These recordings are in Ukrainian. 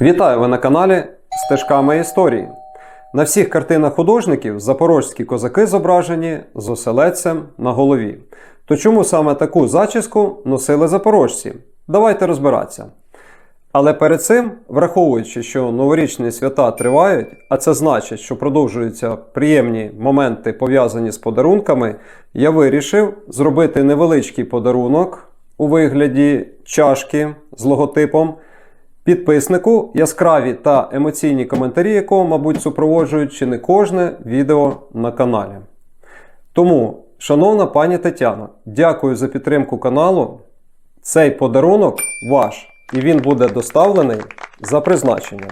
Вітаю ви на каналі Стежками історії. На всіх картинах художників запорозькі козаки зображені з оселедцем на голові. То чому саме таку зачіску носили запорожці? Давайте розбиратися. Але перед цим, враховуючи, що новорічні свята тривають, а це значить, що продовжуються приємні моменти пов'язані з подарунками, я вирішив зробити невеличкий подарунок у вигляді чашки з логотипом підписнику, яскраві та емоційні коментарі, якого, мабуть, супроводжують чи не кожне відео на каналі. Тому, шановна пані Тетяна, дякую за підтримку каналу. Цей подарунок ваш, і він буде доставлений за призначенням.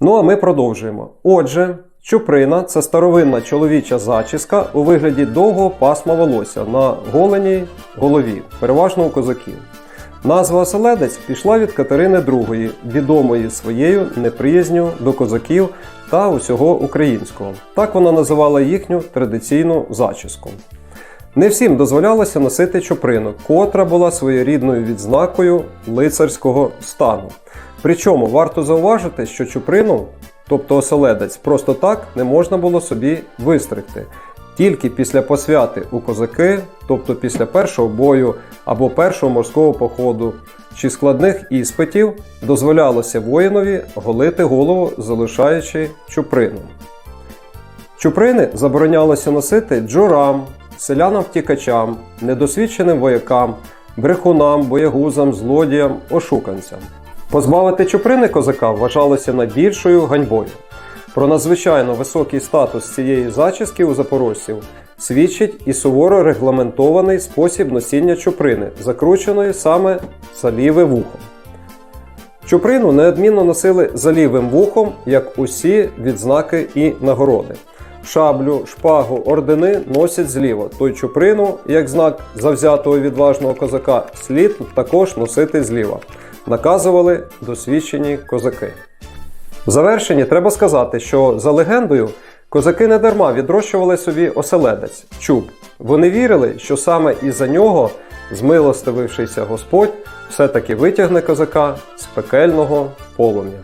Ну а ми продовжуємо. Отже, чуприна це старовинна чоловіча зачіска у вигляді довгого пасма волосся на голеній голові, переважно у козаків. Назва оселедець пішла від Катерини II, відомої своєю неприязню до козаків та усього українського. Так вона називала їхню традиційну зачіску. Не всім дозволялося носити чуприну, котра була своєрідною відзнакою лицарського стану. Причому варто зауважити, що чуприну, тобто оселедець, просто так не можна було собі вистригти. Тільки після посвяти у козаки, тобто після першого бою або першого морського походу чи складних іспитів, дозволялося воїнові голити голову, залишаючи чуприну. Чуприни заборонялося носити джурам, селянам-втікачам, недосвідченим воякам, брехунам, боягузам, злодіям, ошуканцям. Позбавити чуприни козака вважалося найбільшою ганьбою. Про надзвичайно високий статус цієї зачіски у запорожців свідчить і суворо регламентований спосіб носіння чуприни, закрученої саме за ліве вухо. Чуприну неодмінно носили за лівим вухом, як усі відзнаки і нагороди. Шаблю, шпагу, ордени носять зліва, той чуприну, як знак завзятого відважного козака, слід також носити зліва. Наказували досвідчені козаки. В завершенні треба сказати, що за легендою козаки не дарма відрощували собі оселедець чуб. Вони вірили, що саме із-за нього, змилостивившийся Господь, все-таки витягне козака з пекельного полум'я.